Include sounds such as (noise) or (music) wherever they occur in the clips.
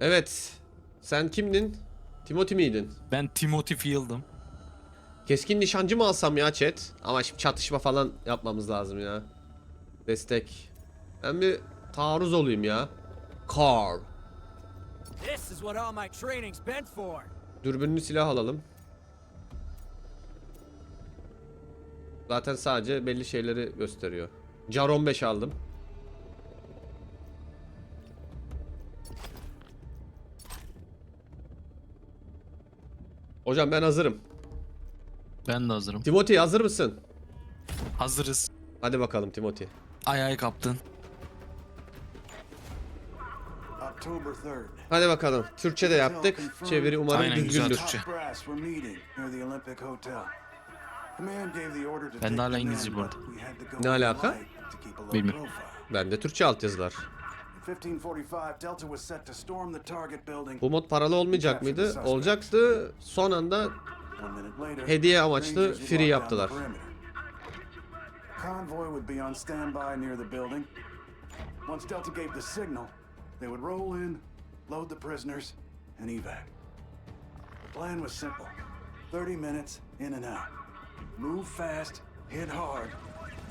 Evet. Sen kimdin? Timothy miydin? Ben Timothy Field'ım. Keskin nişancı mı alsam ya chat? Ama şimdi çatışma falan yapmamız lazım ya. Destek. Ben bir taarruz olayım ya. Carl. This is what all my training's been for. Dürbünlü silah alalım. Zaten sadece belli şeyleri gösteriyor. Car 15 aldım. Hocam ben hazırım. Ben de hazırım. Timothy hazır mısın? Hazırız. Hadi bakalım Timothy. Ay ay kaptın. October 3rd. Hadi bakalım. Türkçe de yaptık. Çeviri umarım Aynen, düzgündür. Ben de hala İngilizce bu arada. Ne alaka? Bilmiyorum. profile. Bende Türkçe altyazılar. At 1545, Delta was set to storm the target building. Bu mod paralı olmayacak mıydı? Olacaktı. Son anda Hediye amaçlı free yaptılar. Convoy would be on standby near the building. Once Delta gave the signal, they would roll in, load the prisoners, and evac. The plan was simple. 30 minutes in and out. Move fast, hit hard,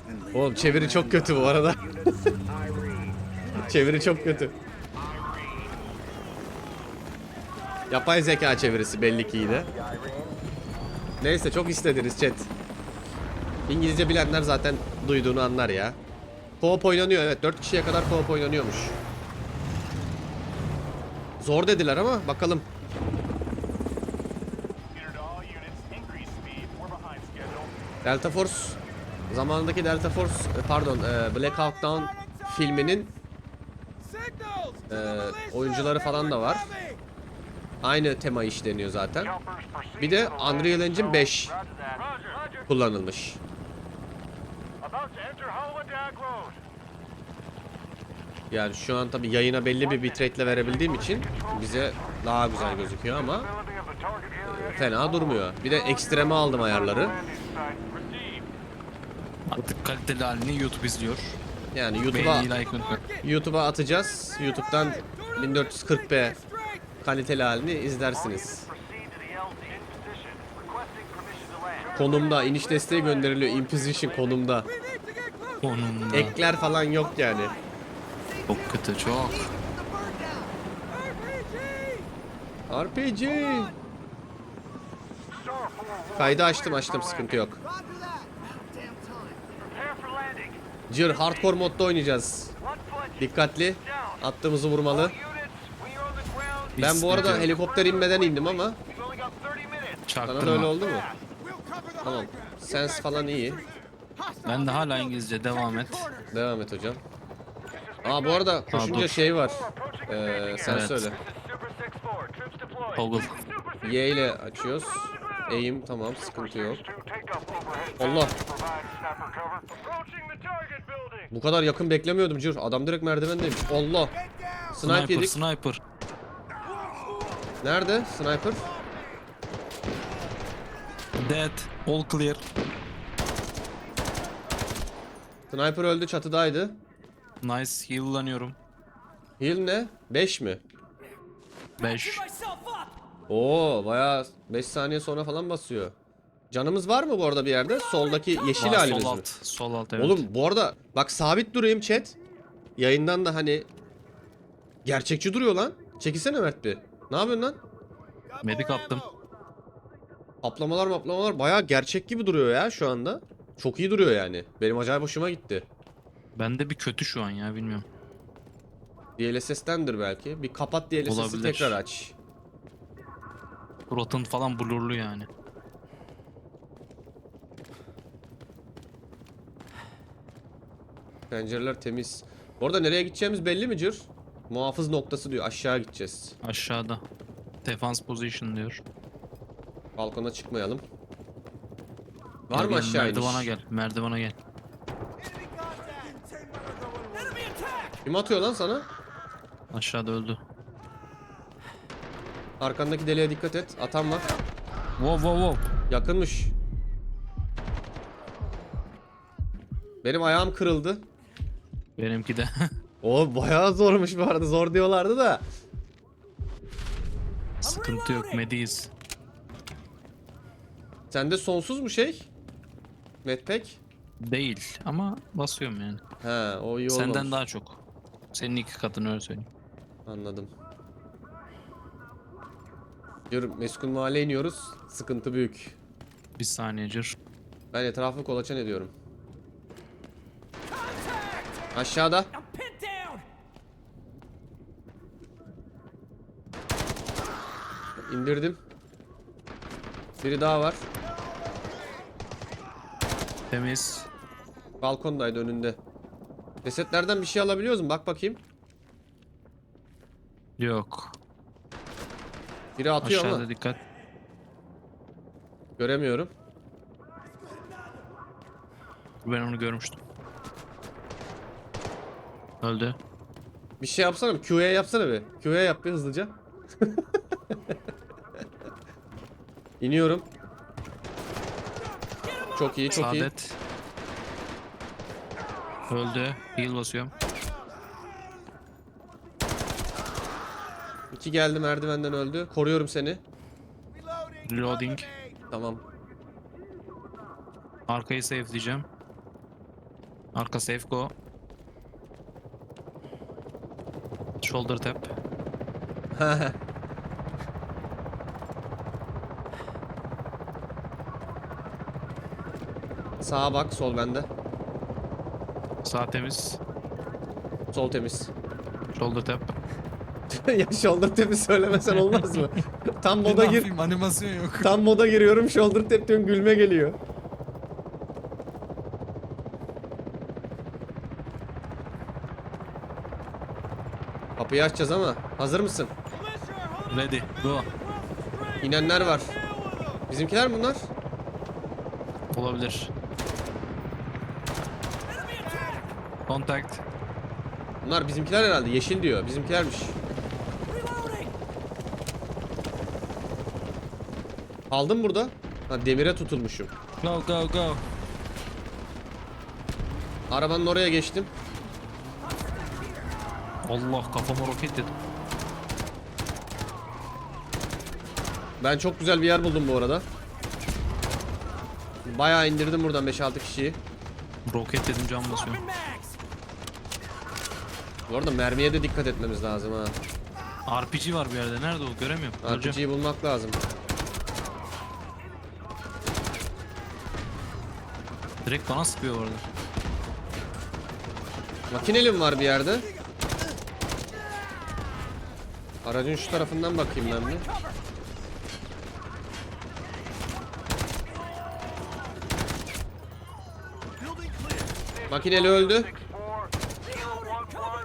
and leave Oğlum çeviri çok kötü bu arada. (laughs) (laughs) çeviri çok kötü. Yapay zeka çevirisi belli ki de. Neyse çok istediniz chat. İngilizce bilenler zaten duyduğunu anlar ya. Co-op oynanıyor evet 4 kişiye kadar co-op oynanıyormuş. Zor dediler ama bakalım. Delta Force zamanındaki Delta Force e, pardon e, Black Hawk Down filminin e, oyuncuları falan da var. Aynı tema işleniyor zaten. Bir de Unreal Engine zone. 5 Roger that. Roger. Roger. kullanılmış. Yani şu an tabi yayına belli bir bitrate'le verebildiğim için bize daha güzel gözüküyor ama is fena durmuyor. Bir de ekstreme aldım ayarları. Artık kaliteli halini YouTube izliyor. Yani YouTube'a. YouTube'a atacağız. YouTube'dan 1440p kaliteli halini izlersiniz. Konumda iniş desteği gönderiliyor. Imposition konumda. Onunla. Ekler falan yok yani. Çok kötü çok. RPG. Kaydı açtım açtım sıkıntı yok. Cır hardcore modda oynayacağız. Dikkatli. Attığımızı vurmalı. Ben bu arada helikopter inmeden indim ama We've only got 30 minutes. sana da Çaktırma. öyle oldu mu? Tamam. Sens falan iyi. Ben de hala İngilizce devam et. Devam et hocam. Aa bu arada koşunca şey var. Ee, sen Evet. söyle. This is Super 6-4. Troops deployed. Toggle. Y ile açıyoruz. Eğim tamam sıkıntı yok. 6-2, take up overhead Allah. fire to provide snapper cover. Approaching the target building. Bu kadar yakın beklemiyordum Cür. Adam direkt merdivendeymiş. Allah. Snipe Sniper, yedik. sniper. Nerede? Sniper. Dead. All clear. Sniper öldü çatıdaydı. Nice. Heal'lanıyorum. Heal ne? 5 mi? 5. Myself up! Oo bayağı 5 saniye sonra falan basıyor. Canımız var mı bu arada bir yerde? Soldaki yeşil halimiz Sol mi? alt. Sol alt evet. Oğlum bu arada bak sabit durayım chat. Yayından da hani gerçekçi duruyor lan. Çekilsene Mert bir. Ne yapıyorsun lan? Medik attım. Aplamalar maplamalar bayağı gerçek gibi duruyor ya şu anda. Çok iyi duruyor yani. Benim acayip hoşuma gitti. Bende bir kötü şu an ya bilmiyorum. DLSS'tendir belki. Bir kapat DLSS'i Olabilir. tekrar aç. Suratın falan blurlu yani. Pencereler temiz. Bu arada nereye gideceğimiz belli mi Cır? Muhafız noktası diyor. Aşağı gideceğiz. Aşağıda. Defense position diyor. Balkona çıkmayalım. Var Gel, mı aşağı iniş? Merdivana gel. Merdivana gel. Kim atıyor lan sana? Aşağıda öldü. Arkandaki deliğe dikkat et. Atan var. Wow wow wow. Yakınmış. Benim ayağım kırıldı. Benimki de. (laughs) O bayağı zormuş bu arada. Zor diyorlardı da. Sıkıntı yok. Mediyiz. Sende sonsuz mu şey? Medpack? Değil ama basıyorum yani. He o iyi Senden olmamış. daha çok. Senin iki katını öyle söyleyeyim. Anladım. Diyorum meskun mahalle iniyoruz. Sıkıntı büyük. Bir saniye cır. Ben etrafı kolaçan ediyorum. Aşağıda. İndirdim. Biri daha var. Temiz. Balkondaydı önünde. Cesetlerden bir şey alabiliyoruz mu? Bak bakayım. Yok. Biri atıyor Aşağıda ama dikkat. göremiyorum. Ben onu görmüştüm. Öldü. Bir şey yapsana bir. Q'ya yapsana bir. Q'ya yap bir hızlıca. (laughs) İniyorum. Çok iyi, çok iyi. Saadet. Öldü. Heal basıyorum. İki geldi merdivenden öldü. Koruyorum seni. Reloading. Tamam. Arkayı safe diyeceğim. Arka safe go. Shoulder tap. (laughs) Sağa bak, sol bende. Sağ temiz. Sol temiz. Shoulder tap. (laughs) ya shoulder tap'i söylemesen olmaz mı? (laughs) Tam moda gir. animasyon yok. Tam moda giriyorum shoulder tap diyorsun gülme geliyor. Kapıyı açacağız ama hazır mısın? Ready. Go. İnenler var. Bizimkiler mi bunlar? Olabilir. Contact. Bunlar bizimkiler herhalde. Yeşil diyor. Bizimkilermiş. Reloading! Aldım burada. Ha demire tutulmuşum. Go go go. Arabanın oraya geçtim. Allah kafama roket dedim. Ben çok güzel bir yer buldum bu arada. Bayağı indirdim buradan 5-6 kişiyi. Roket dedim can mags! Bu arada mermiye de dikkat etmemiz lazım ha. RPG var bir yerde. Nerede o? Göremiyorum. RPG'yi bulmak lazım. Direkt bana sıkıyor orada. Makineli mi var bir yerde? Aracın şu tarafından bakayım ben bir. Makineli öldü. 6-4,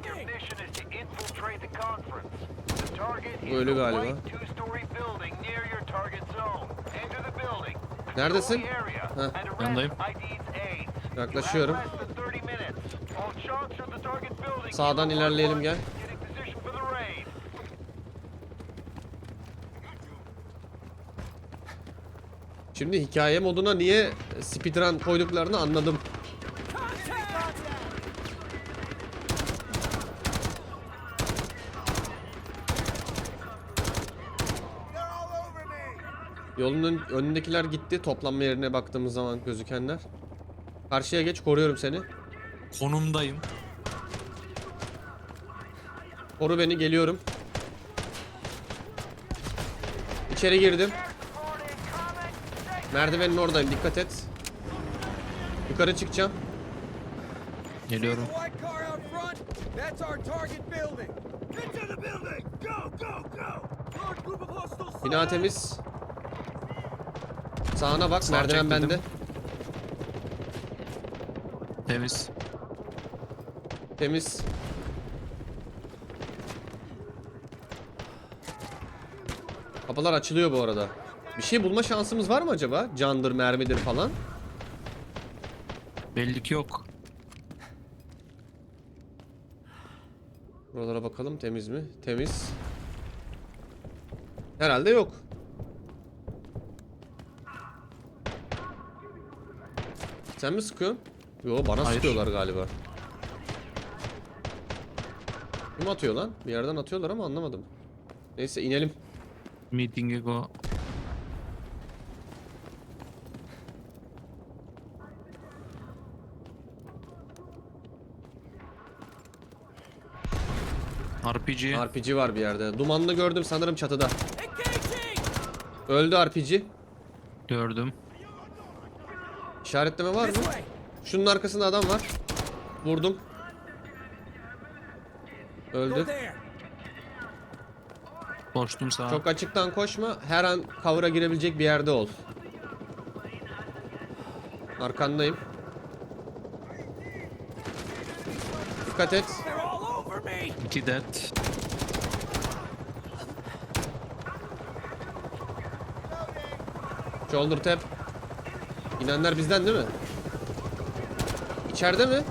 your mission is to infiltrate the conference. The target is Ölü a galiba. white two-story building near your target zone. Enter the building. Neredesin? Patrol the area Heh. and arrest Yanındayım. ID's aides. Yaklaşıyorum. You have less than 30 minutes. All shots are the target building. Sağdan ilerleyelim gel. Getting position for the raid. Şimdi hikaye moduna niye speedrun koyduklarını anladım. Yolun ön- önündekiler gitti. Toplanma yerine baktığımız zaman gözükenler. Karşıya geç koruyorum seni. Konumdayım. Koru beni geliyorum. İçeri girdim. Merdivenin oradayım dikkat et. Yukarı çıkacağım. Geliyorum. Bina temiz. Sağına bak Sağ merdiven bende. Temiz. Temiz. Kapılar açılıyor bu arada. Bir şey bulma şansımız var mı acaba? Candır, mermidir falan. Belli ki yok. Buralara bakalım temiz mi? Temiz. Herhalde yok. Sen mi sıkıyorsun? Yo bana Hayır. sıkıyorlar galiba. Kim atıyor lan? Bir yerden atıyorlar ama anlamadım. Neyse inelim. Meeting'e go. RPG. RPG var bir yerde. Dumanlı gördüm sanırım çatıda. Öldü RPG. Gördüm. İşaretleme var mı? Şunun arkasında adam var. Vurdum. Öldü. Koştum sağa. Çok açıktan koşma. Her an cover'a girebilecek bir yerde ol. Arkandayım. Dikkat et. İki dead. Shoulder tap. İnenler bizden değil mi? İçeride mi?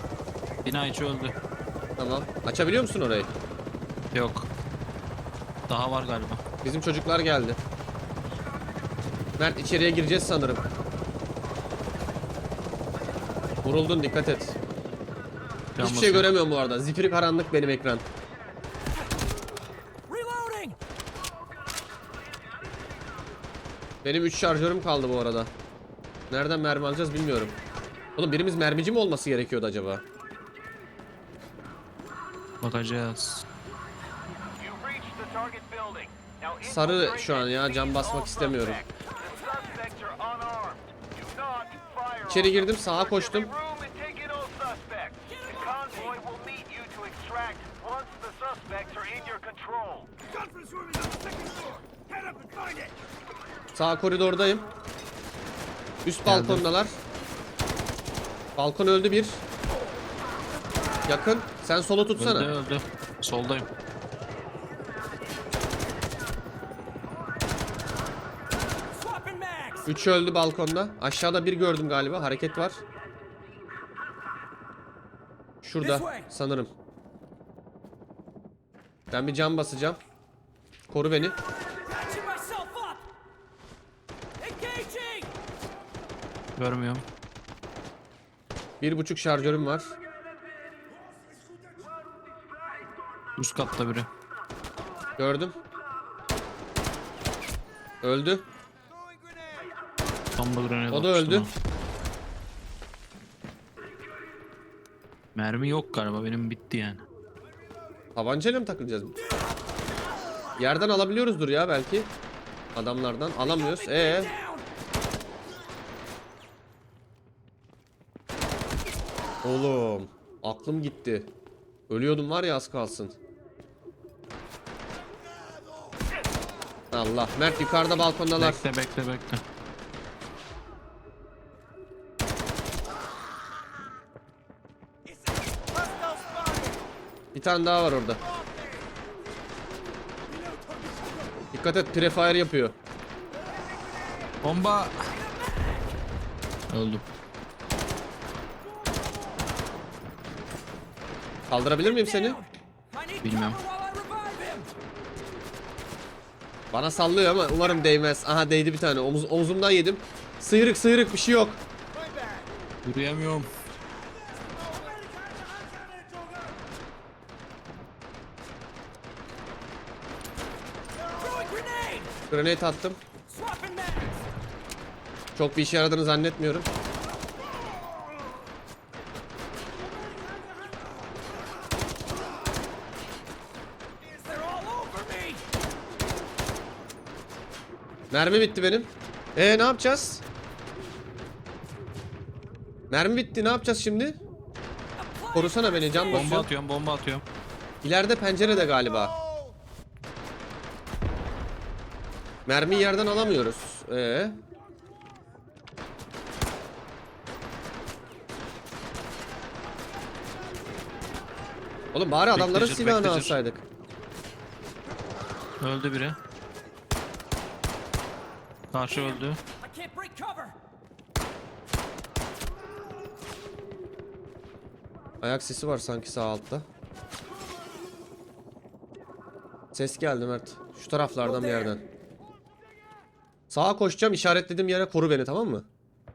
Bina içi öldü. Tamam. Açabiliyor musun orayı? Yok. Daha var galiba. Bizim çocuklar geldi. Mert içeriye gireceğiz sanırım. Vuruldun dikkat et. Hiçbir şey göremiyorum bu arada. Zifiri karanlık benim ekran. Benim 3 şarjörüm kaldı bu arada. Nereden mermi alacağız bilmiyorum. Oğlum birimiz mermici mi olması gerekiyordu acaba? Bakacağız. Sarı şu an ya, cam basmak istemiyorum. İçeri girdim, sağa koştum. Sağ koridordayım. Üst Geldim. balkondalar. Balkon öldü bir. Yakın. Sen solu tutsana. Öldü öldü. Soldayım. 3 öldü balkonda. Aşağıda bir gördüm galiba. Hareket var. Şurada sanırım. Ben bir cam basacağım. Koru beni. Görmüyorum. Bir buçuk şarjörüm var. Üst katta biri. Gördüm. Öldü. Bomba grenade O da atmıştım öldü. ha. Mermi yok galiba benim bitti yani. Tabancayla mı takılacağız? Yerden alabiliyoruzdur ya belki. Adamlardan alamıyoruz. Ee, Down! Oğlum aklım gitti. Ölüyordum var ya az kalsın. Allah. Mert yukarıda balkondalar. Bekle bekle bekle. Bir tane daha var orada. Dikkat et prefire yapıyor. Bomba. Öldüm. Kaldırabilir miyim seni? Bilmem. Bana sallıyor ama umarım değmez. Aha değdi bir tane. Omuz, omzumdan yedim. Sıyrık sıyrık bir şey yok. Yürüyemiyorum. Grenade! Attım. Çok bir işe yaradığını zannetmiyorum. Mermi bitti benim. Ee ne yapacağız? Mermi bitti ne yapacağız şimdi? Korusana beni can Bomba basıyor. atıyorum bomba atıyorum. İleride pencerede galiba. Mermiyi yerden alamıyoruz. Ee? Oğlum bari adamların silahını alsaydık. Öldü biri. Karşı öldü. Ayak sesi var sanki sağ altta. Ses geldi Mert. Şu taraflardan bir yerden. Sağa koşacağım işaretlediğim yere koru beni tamam mı?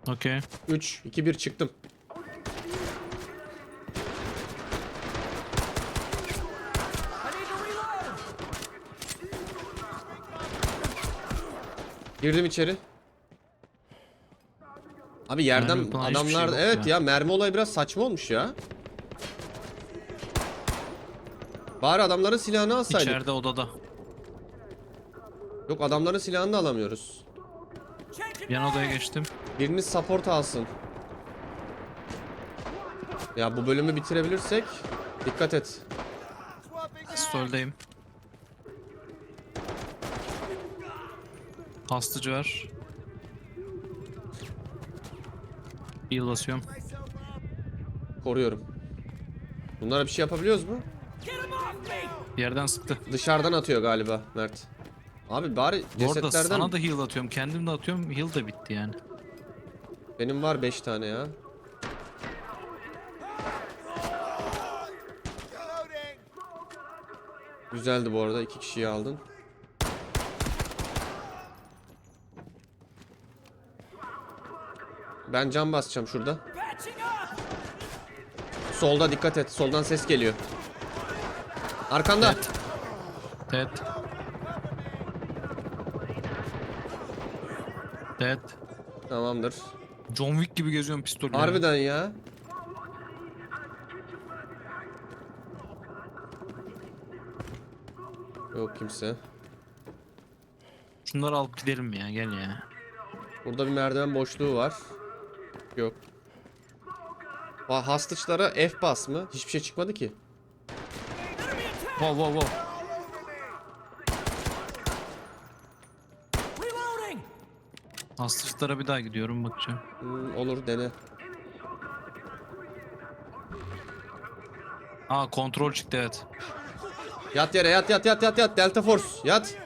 Okey. 3, 2, 1 çıktım. Girdim içeri. Abi yerden Mermi falan hiçbir adamlar şey yok evet ya. ya. mermi olayı biraz saçma olmuş ya. Bari adamların silahını alsaydık. İçeride odada. Yok adamların silahını da alamıyoruz. Yan odaya geçtim. Biriniz support alsın. Ya bu bölümü bitirebilirsek dikkat et. Pistoldeyim. Hastacı var. Heal basıyorum. Koruyorum. Bunlara bir şey yapabiliyoruz mu? Bir yerden sıktı. Dışarıdan atıyor galiba Mert. Abi bari Bu arada cesetlerden sana da heal atıyorum. Kendim de atıyorum. Heal da bitti yani. benim var 5 tane ya. Güzeldi bu arada iki kişiyi aldın. Ben cam basacağım şurada. Solda dikkat et. Soldan ses geliyor. Arkanda. Dead. Dead. Tamamdır. John Wick gibi geziyorum pistolle. Harbiden ya. Yok kimse. Şunları alıp gidelim ya gel ya. Burada bir merdiven boşluğu var. Yok. Ha, Hostage'lara F bas mı? Hiçbir şey çıkmadı ki. Wow wow wow. Hastacılara bir daha gidiyorum bakacağım. Hmm, olur dene. Aa kontrol çıktı evet. Yat yere yat yat yat yat yat. Delta Force yat.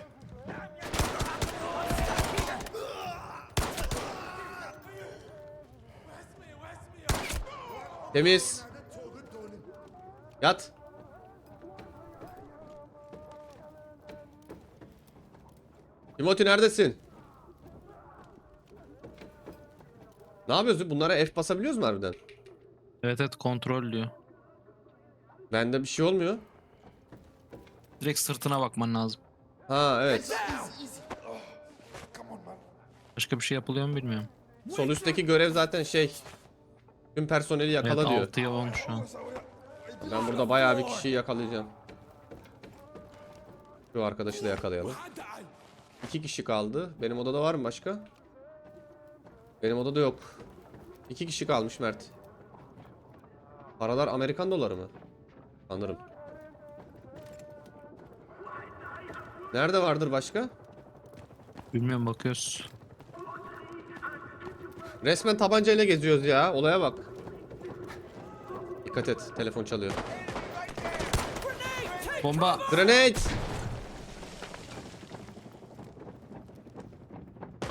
Temiz. Yat. Timothy neredesin? Ne yapıyoruz? Bunlara F basabiliyoruz mu harbiden? Evet evet kontrol diyor. Bende bir şey olmuyor. Direkt sırtına bakman lazım. Ha evet. Başka bir şey yapılıyor mu bilmiyorum. Sol üstteki görev zaten şey. Tüm personeli yakala evet diyor. 6'ya 10 şu an. Ben burada bayağı bir kişiyi yakalayacağım. Şu arkadaşı da yakalayalım. İki kişi kaldı. Benim odada var mı başka? Benim odada yok. İki kişi kalmış Mert. Paralar Amerikan doları mı? Sanırım. Nerede vardır başka? Bilmiyorum bakıyoruz. Resmen tabancayla geziyoruz ya. Olaya bak. Dikkat et. Telefon çalıyor. Bomba. Grenade!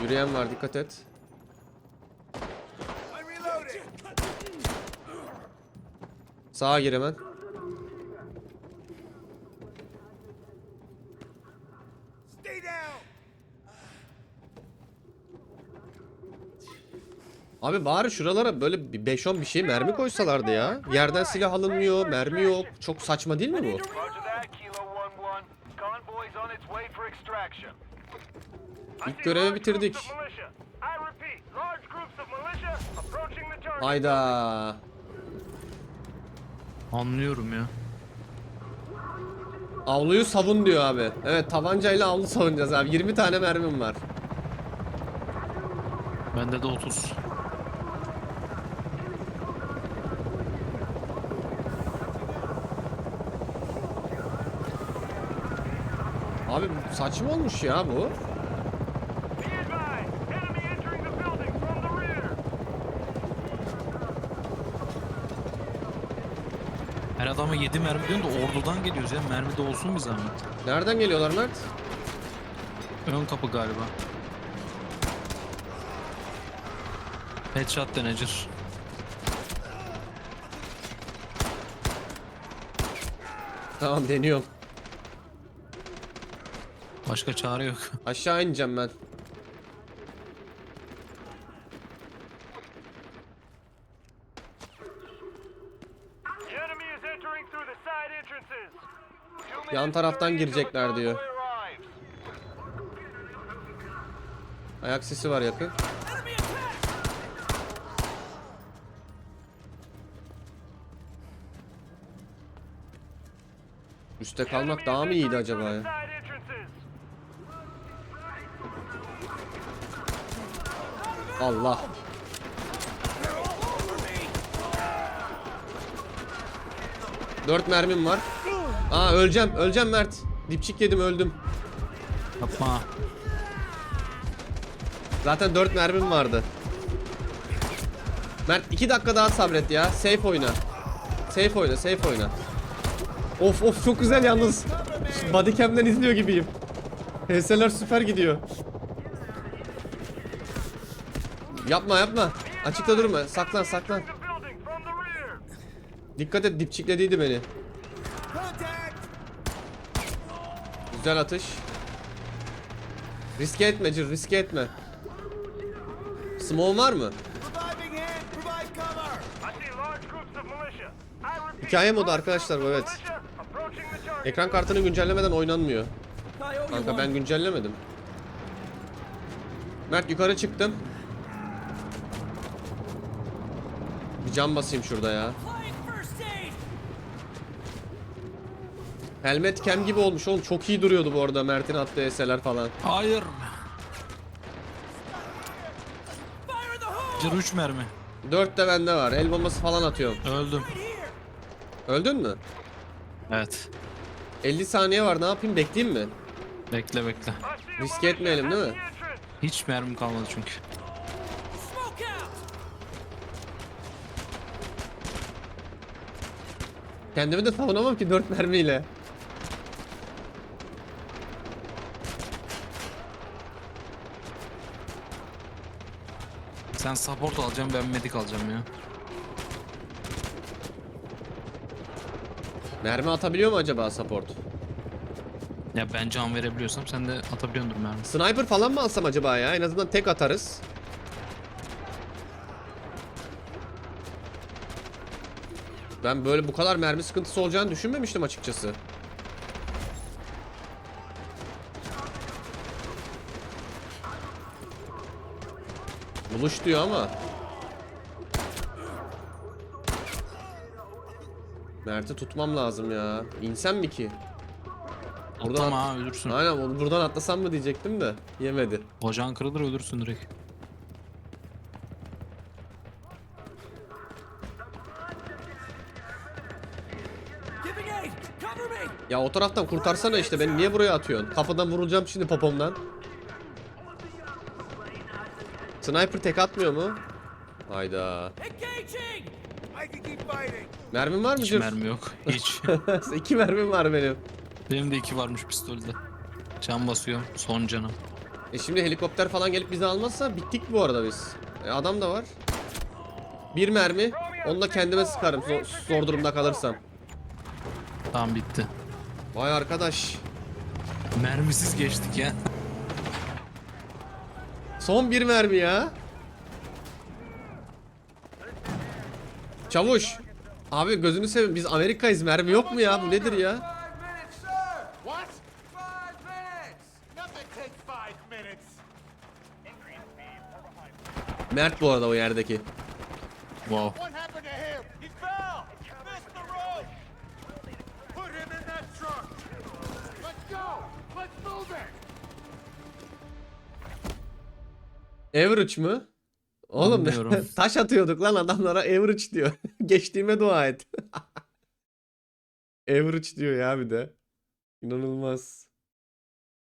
Yürüyen var dikkat et. Sağa gir hemen. Stay down. Abi bari şuralara böyle bir 5-10 bir şey mermi koysalardı ya. Yerden silah alınmıyor, mermi yok. Çok saçma değil mi bu? Roger that, Kilo 1-1. Convoy's on its way for extraction. İlk görevi bitirdik. Hayda. Anlıyorum ya. Avluyu savun diyor abi. Evet tabancayla avlu savunacağız abi. 20 tane mermim var. Bende de 30. Abi saçma olmuş ya bu. Her adama 7 mermi diyorsun da ordudan geliyoruz ya. Mermi de olsun bir zahmet. Nereden geliyorlar Mert? Ön kapı galiba. Headshot denecer. Tamam deniyorum. Başka çare yok. Aşağı ineceğim ben. Yan taraftan 30 till the girecekler diyor. Ayak sesi var yakın. Üste kalmak daha mı iyiydi acaba ya? Allah. Dört mermim var. Aa öleceğim, öleceğim Mert. Dipçik yedim öldüm. Yapma. Zaten 4 mermim vardı. Mert 2 dakika daha sabret ya. Safe oyna. Safe oyna, safe oyna. Of of çok güzel yalnız. Bodycam'den izliyor gibiyim. HS'ler süper gidiyor. Yapma yapma. Açıkta durma. Saklan saklan. Dikkat et dipçiklediydi beni. Güzel atış. Riske etme Cır, riske etme. Smoke var mı? Hikaye modu arkadaşlar bu, evet. Ekran kartını güncellemeden oynanmıyor. Kanka ben güncellemedim. Mert yukarı çıktım. Cam basayım şurada ya. Helmet kem gibi olmuş oğlum. Çok iyi duruyordu bu arada Mert'in attığı eserler falan. Hayır. Cır 3 mermi. 4 de bende var. El bombası falan atıyorum. Öldüm. Öldün mü? Evet. 50 saniye var. Ne yapayım? Bekleyeyim mi? Bekle bekle. Riske etmeyelim, değil mi? Hiç mermim kalmadı çünkü. Kendimi de savunamam ki 4 mermiyle. Sen support alacaksın ben medic alacağım ya. Mermi atabiliyor mu acaba support? Ya ben can verebiliyorsam sen de atabiliyordur mermi. Sniper falan mı alsam acaba ya? En azından tek atarız. Ben böyle bu kadar mermi sıkıntısı olacağını düşünmemiştim açıkçası. Buluş diyor ama. Mert'i tutmam lazım ya. İnsem mi ki? Buradan Atlama ha ölürsün. Aynen onu buradan atlasam mı diyecektim de yemedi. Bacağın kırılır ölürsün direkt. Ya o taraftan kurtarsana işte beni niye buraya atıyorsun? Kapıdan vurulacağım şimdi popomdan. Sniper tek atmıyor mu? Hayda. Mermin var mı Hiç mermi yok. (laughs) Hiç. (laughs) İki mermim var benim. Benim de iki varmış pistolde. Can basıyorum. Son canım. E şimdi helikopter falan gelip bizi almazsa bittik bu arada biz. E adam da var. Bir mermi. Onu da kendime sıkarım zor, zor durumda kalırsam. Tamam bitti. Vay arkadaş. Mermisiz geçtik ya. Son bir mermi ya. Çavuş. Abi gözünü seveyim biz Amerika'yız mermi yok mu ya bu nedir ya? Mert bu arada o yerdeki. Wow. Average mı? Oğlum Anlıyorum. (laughs) taş atıyorduk lan adamlara average diyor. (laughs) Geçtiğime dua et. (laughs) average diyor ya bir de. İnanılmaz.